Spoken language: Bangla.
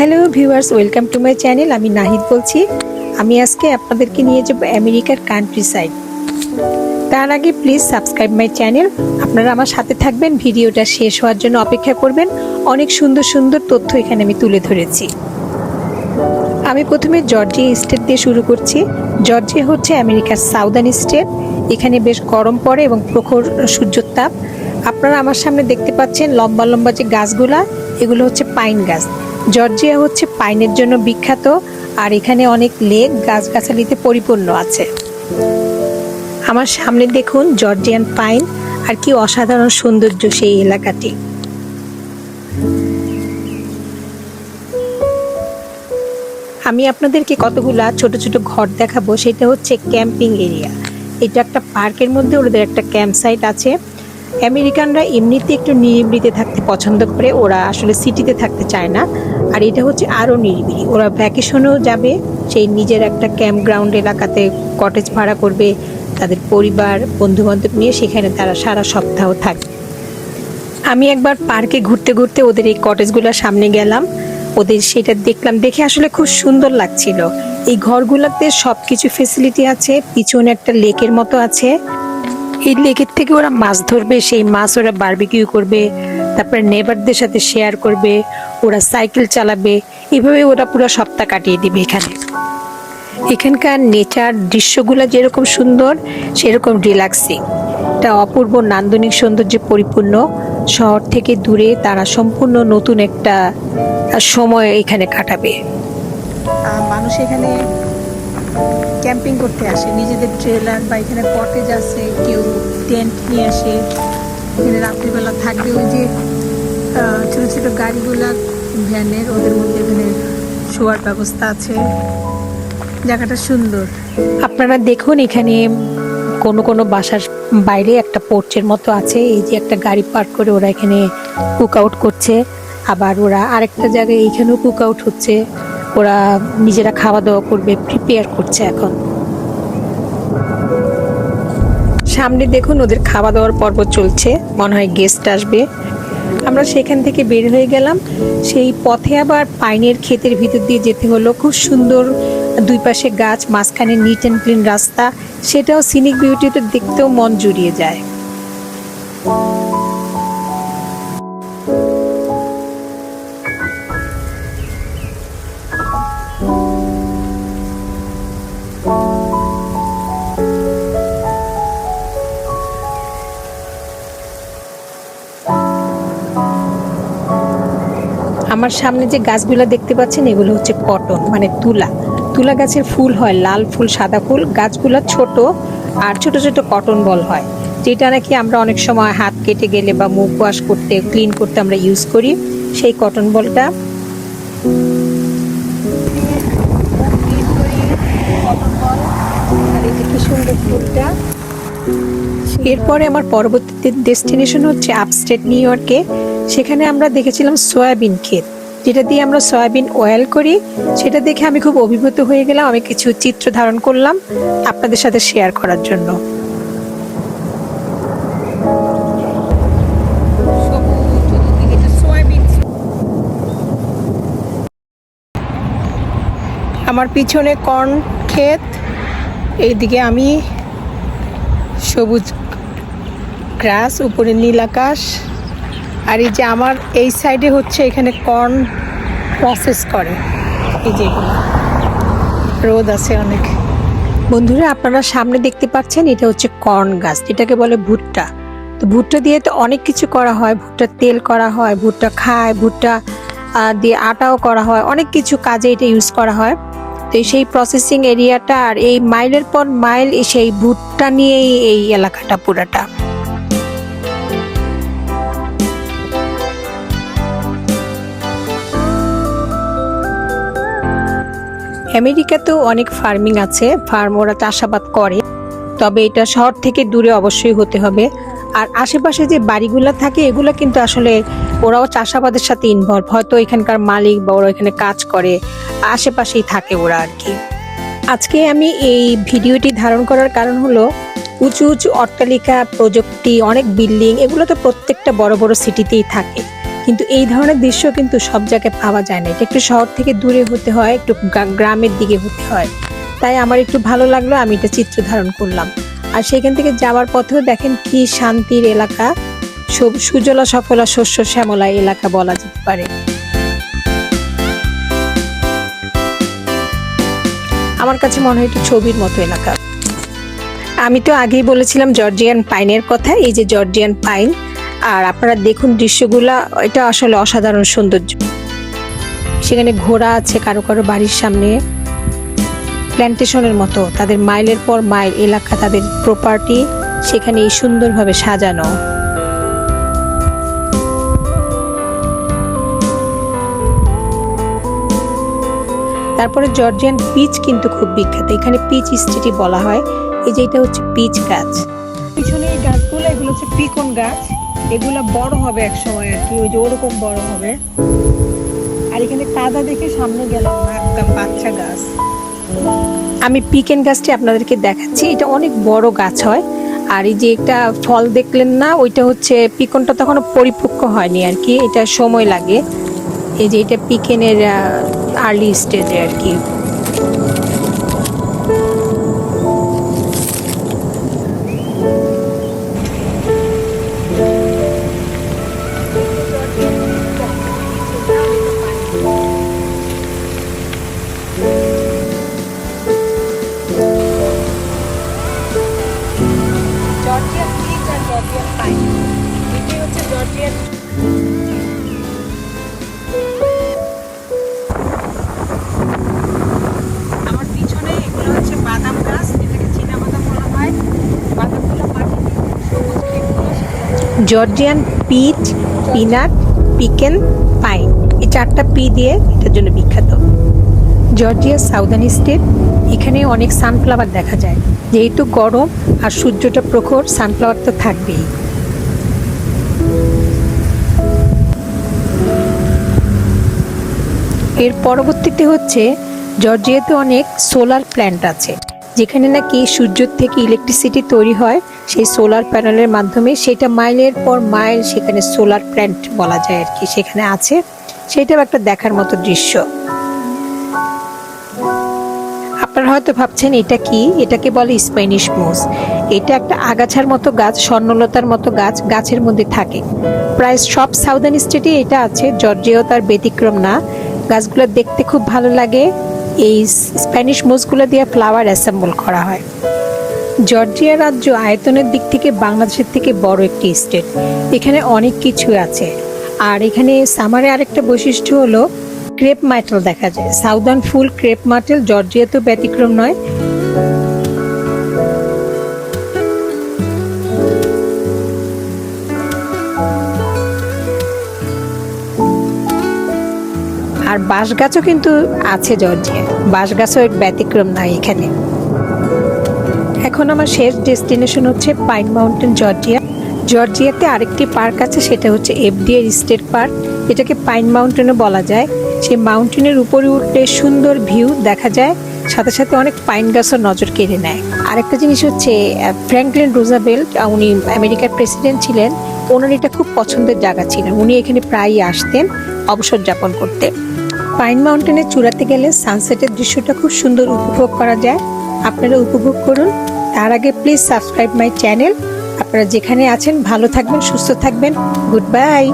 Hello viewers, welcome to my channel. আমি নাহিদ বলছি। আমি আজকে আপনাদেরকে নিয়ে যাব আমেরিকার কান্ট্রি সাইড তার আগে প্লিজ সাবস্ক্রাইব মাই চ্যানেল আপনারা আমার সাথে থাকবেন, ভিডিওটা শেষ হওয়ার জন্য অপেক্ষা করবেন। অনেক সুন্দর সুন্দর তথ্য এখানে আমি তুলে ধরেছি। আমি প্রথমে জর্জিয়া স্টেট দিয়ে শুরু করছি। জর্জিয়া হচ্ছে আমেরিকার সাউদার্ন স্টেট এখানে বেশ গরম পড়ে এবং প্রখর সূর্যের তাপ আপনারা আমার সামনে দেখতে পাচ্ছেন লম্বা লম্বা যে গাছগুলা, এগুলো হচ্ছে পাইন গাছ। জর্জিয়া হচ্ছে পাইনের জন্য বিখ্যাত, আর এখানে অনেক লেক গাছগাছালিতে পরিপূর্ণ আছে। আমার সামনে দেখুন জর্জিয়ান পাইন, আর কি অসাধারণ সৌন্দর্য সেই এলাকাটি। আমি আপনাদেরকে কতগুলা ছোট ছোট ঘর দেখাবো, সেটা হচ্ছে ক্যাম্পিং এরিয়া। এটা একটা পার্কের মধ্যে, ওদের একটা ক্যাম্প সাইট আছে। আমেরিকানরা এমনিতে একটু নিরিবিলিতে থাকতে পছন্দ করে, ওরা আসলে সিটিতে থাকতে চায় না। আর এটা হচ্ছে আরও নিরিবিলি। ওরা ভ্যাকেশনেও যাবে, সেই নিজের একটা ক্যাম্প গ্রাউন্ড এলাকাতে কটেজ ভাড়া করবে, তাদের পরিবার বন্ধু বান্ধব নিয়ে সেখানে তারা সারা সপ্তাহ থাকবে। আমি একবার পার্কে ঘুরতে ঘুরতে ওদের এই কটেজগুলোর সামনে গেলাম, ওদের সেটা দেখলাম, দেখে আসলে খুব সুন্দর লাগছিল। এই ঘরগুলোতে সব কিছু ফেসিলিটি আছে, পিছনে একটা লেকের মতো আছে এই লেকের থেকে ওরা মাছ ধরবে, সেই মাছ ওরা বারবিকিউ করবে, তারপরে নেবারদের সাথে শেয়ার করবে, ওরা সাইকেল চালাবে, এভাবে ওরা পুরো সপ্তাহ কাটিয়ে দিবে এখানে। এখানকার নেচার দৃশ্যগুলো যেরকম সুন্দর, সেরকম রিল্যাক্সিং এটা অপূর্ব নান্দনিক সৌন্দর্যে পরিপূর্ণ। শহর থেকে দূরে তারা সম্পূর্ণ নতুন একটা সময় এখানে কাটাবে। মানুষ এখানে ক্যাম্পিং করতে আসে। নিজেদের ট্রেলার বা এখানে কটেজ আছে, কেউ টেন্ট নিয়ে আসে। এখানে রাত্রিবেলা থাকবে ওই যে ছোট ছোট গাড়িগুলা, ভ্যানের ওদের মধ্যে এখানে শোয়ার ব্যবস্থা আছে। জায়গাটা সুন্দর। আপনারা দেখুন এখানে কোনো কোনো বাসার বাইরে একটা পোর্চের মতো আছে। এই যে একটা গাড়ি পার্ক করে ওরা এখানে কুক আউট করছে। আবার ওরা আরেকটা জায়গায় এইখানেও কুক আউট হচ্ছে। ওরা নিজেরা খাওয়া দাওয়া করবে প্রিপেয়ার করছে এখন। সামনে দেখুন, ওদের খাওয়া দাওয়ার পর্ব চলছে। মনে হয় গেস্ট আসবে। আমরা সেখান থেকে বের হয়ে গেলাম। সেই পথে আবার পাইনের ক্ষেতের ভিতর দিয়ে যেতে হলো। খুব সুন্দর দুই পাশে গাছ, মাঝখানে নিট অ্যান্ড ক্লিন রাস্তা। সেটাও সিনিক বিউটিটা দেখতেও মন জুড়িয়ে যায়। আমার সামনে যে গাছগুলো দেখতে পাচ্ছেন, এগুলো হচ্ছে কটন মানে তুলা। তুলা গাছের ফুল হয় লাল ফুল, সাদা ফুল। গাছগুলো ছোট আর ছোট ছোট কটন বল হয়, যেটা নাকি আমরা অনেক সময় হাত কেটে গেলে বা মুখ ওয়াশ করতে ক্লিন করতে আমরা ইউজ করি। সেই কটন বলটা কি সুন্দর ফুলটা? এরপরে আমার পরবর্তী ডেস্টিনেশন হচ্ছে আপস্টেট নিউ ইয়র্কে সেখানে আমরা দেখেছিলাম সয়াবিন ক্ষেত। যেটা দিয়ে আমরা সয়াবিন অয়েল করি। সেটা দেখে আমি খুব অভিভূত হয়ে গেলাম। আমি কিছু চিত্র ধারণ করলাম আপনাদের সাথে শেয়ার করার জন্য। আমার পিছনে কর্ন ক্ষেত। এইদিকে আমি সবুজ গ্রাস উপরে নীল আকাশ। আর এই যে আমার এই সাইডে হচ্ছে এখানে কর্ন প্রসেস করে। এই যে রোদ আছে অনেক। বন্ধুরা, আপনারা সামনে দেখতে পাচ্ছেন, এটা হচ্ছে কর্ন গাছ। এটাকে বলে ভুট্টা। তো ভুট্টা দিয়ে তো অনেক কিছু করা হয়। ভুট্টার তেল করা হয়, ভুট্টা খায়, ভুট্টা দিয়ে আটাও করা হয়। অনেক কিছু কাজে এটা ইউজ করা হয়। তো সেই প্রসেসিং এরিয়াটা আর এই মাইলের পর মাইল সেই ভুট্টা নিয়েই এই এলাকাটা পুরাটা। আমেরিকাতেও অনেক ফার্মিং আছে ফার্ম ওরা চাষাবাদ করে, তবে এটা শহর থেকে দূরে অবশ্যই হতে হবে। আর আশেপাশে যে বাড়িগুলো থাকে, এগুলো কিন্তু আসলে ওরাও চাষাবাদের সাথে ইনভলভ হয়তো এখানকার মালিক বা ওরা এখানে কাজ করে, আশেপাশেই থাকে ওরা আর কি। আজকে আমি এই ভিডিওটি ধারণ করার কারণ হলো, উঁচু উঁচু অট্টালিকা, প্রযুক্তি, অনেক বিল্ডিং, এগুলো তো প্রত্যেকটা বড় বড় সিটিতেই থাকে। কিন্তু এই ধরনের দৃশ্য কিন্তু সব জায়গায় পাওয়া যায় না। এটা একটু শহর থেকে দূরে হতে হয়, একটু গ্রামের দিকে হতে হয়। তাই আমার একটু ভালো লাগল, আমি এটা চিত্র ধারণ করলাম। আর সেখান থেকে যাওয়ার পথেও দেখেন কি শান্তির এলাকা। সুজলা, সফলা, শস্য, শ্যামলা এলাকা বলা যেতে পারে। আমার কাছে মনে হয় ছবির মতো এলাকা। আমি তো আগেই বলেছিলাম জর্জিয়ান পাইনের কথা, এই যে জর্জিয়ান পাইন। আর আপনারা দেখুন দৃশ্যগুলা, এটা আসলে অসাধারণ সৌন্দর্য। সেখানে ঘোড়া আছে কারও কারও বাড়ির সামনে। প্ল্যান্টেশনের মতো। তাদের মাইলের পর মাইল এলাকা তাদের প্রপার্টি সেখানে এই সুন্দরভাবে সাজানো। তারপরে জর্জিয়ান পিচ কিন্তু খুব বিখ্যাত। এখানে পিচ স্টেটি বলা হয়। এই যে এটা হচ্ছে পিচ গাছ। পিছনে এই গাছগুলো, এগুলো হচ্ছে পিকন গাছ। এগুলো বড় হবে এক সময় আর কি। ওই যে ওরকম বড় হবে। আর এখানে কাদা দেখে সামনে গেলাম না বাচ্চা গাছ। আমি পিকেন গাছটি আপনাদেরকে দেখাচ্ছি। এটা অনেক বড় গাছ হয়। আর এই যে একটা ফল দেখলেন না, ওইটা হচ্ছে পিকনটা তখনও পরিপক্ক হয়নি আর কি। এটা সময় লাগে। এই যে এটা পিকেনের আর্লি স্টেজে আর কি। Georgian peach, peanut, pecan, pine. এই চারটা পি দিয়ে এটার জন্য বিখ্যাত। জর্জিয়া সাউদার্ন স্টেট, এখানে অনেক সানফ্লাওয়ার দেখা যায়। যেহেতু গরম আর সূর্যটা প্রখর, সানফ্লাওয়ার তো থাকবেই। এর পরবর্তীতে হচ্ছে, জর্জিয়াতে অনেক সোলার প্ল্যান্ট আছে। যেখানে নাকি সূর্য থেকে ইলেকট্রিসিটি তৈরি হয়, সেই সোলার প্যানেলের মাধ্যমে সেটা মাইলের পর মাইল সেখানে সোলার প্ল্যান্ট বলা যায় আর কি সেখানে আছে। সেটাও একটা দেখার মতো দৃশ্য। আপনারা হয়তো ভাবছেন, এটা কি? এটাকে বলে স্প্যানিশ মোস এটা একটা আগাছার মতো গাছ, স্বর্ণলতার মতো গাছ, গাছের মধ্যে থাকে। প্রায় সব সাউদার্ন স্টেটে এটা আছে জর্জিয়াও তার ব্যতিক্রম না। গাছগুলো দেখতে খুব ভালো লাগে। এই স্প্যানিশ মোজগুলো দিয়ে ফ্লাওয়ার অ্যাসেম্বল করা হয়। জর্জিয়া রাজ্য আয়তনের দিক থেকে বাংলাদেশের থেকে বড় একটি স্টেট এখানে অনেক কিছু আছে। আর এখানে সামারে আরেকটা বৈশিষ্ট্য হলো ক্রেপ মাইটেল দেখা যায়। সাউদার্ন ফুল ক্রেপ মাইটেল তো ব্যতিক্রম নয়। আর বাঁশ গাছও কিন্তু আছে, জর্জিয়া। বাঁশ গাছও ব্যতিক্রম নাই এখানে। এখন আমার শেষ ডেস্টিনেশন হচ্ছে পাইন মাউন্টেন, জর্জিয়া। জর্জিয়াতে আরেকটি পার্ক আছে, সেটা হচ্ছে এফডিএ স্টেট পার্ক। এটাকে পাইন মাউন্টেনও বলা যায়। সেই মাউন্টেনের উপরে উঠলে সুন্দর ভিউ দেখা যায়। সাথে সাথে অনেক পাইন গাছও নজর কেড়ে নেয়। আরেকটা জিনিস হচ্ছে ফ্র্যাঙ্কলিন রোজাবেল্ট উনি আমেরিকার প্রেসিডেন্ট ছিলেন, ওনার এটা খুব পছন্দের জায়গা ছিলেন উনি এখানে প্রায়ই আসতেন, অবসর যাপন করতে পাইন মাউন্টেনের চূড়াতে গেলে সানসেটের দৃশ্যটা খুব সুন্দর উপভোগ করা যায়। আপনারা উপভোগ করুন। তার আগে প্লিজ সাবস্ক্রাইব মাই চ্যানেল আপনারা যেখানে আছেন, ভালো থাকবেন, সুস্থ থাকবেন। Good bye